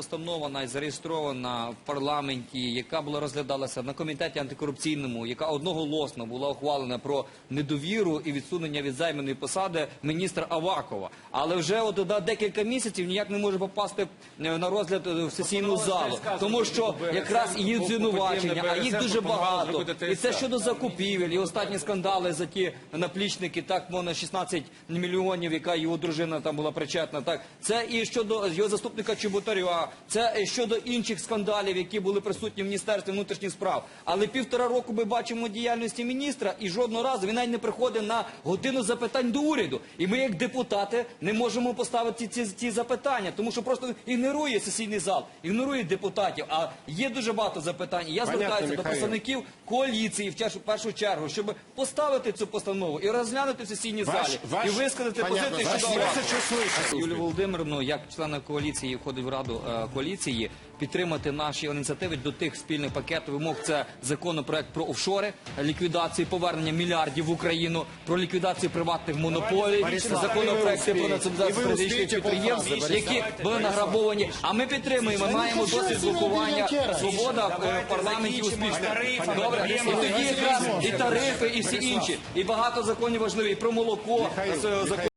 Постанова навіть зареєстрована в парламенті, яка була розглядалася на комітеті антикорупційному, яка одноголосно була ухвалена про недовіру і відсунення від займаної посади міністра Авакова. Але вже от да, декілька місяців ніяк не може попасти е, на розгляд е, в сесійну залу, тому що якраз її звинувачення, а їх дуже багато. І це щодо закупівель, і останні скандали за ті наплічники, так мовно 16 мільйонів, яка його дружина там була причетна. Так це і щодо його заступника Чеботаря, це щодо інших скандалів, які були присутні в міністерстві внутрішніх справ. Але півтора року ми бачимо діяльності міністра, і жодного разу він навіть не приходить на годину запитань до уряду. І ми, як депутати, не можемо поставити ці, ці запитання, тому що просто ігнорує сесійний зал, ігнорує депутатів. А є дуже багато запитань. Я Понятно, звертаюся до Михайло. представників коаліції в першу чергу, щоб поставити цю постанову і розглянути в сесійній Ваш- залі ваш- і висказати понятно, позицію ваш щодо. Юлію Володимирівну, як члена коаліції, входить в раду е, коаліції, підтримати наші ініціативи до тих спільних пакетів вимог. Це законопроект про офшори, ліквідацію повернення мільярдів в Україну, про ліквідацію приватних монополій, законопроекти про націоналізацію стратегічних підприємств, які були награбовані. А ми підтримуємо. Ми маємо досвід блокування свобода е, в парламенті успішна. Добре, і тоді якраз і тарифи, і всі інші, і багато законів важливі і про молоко. Закон-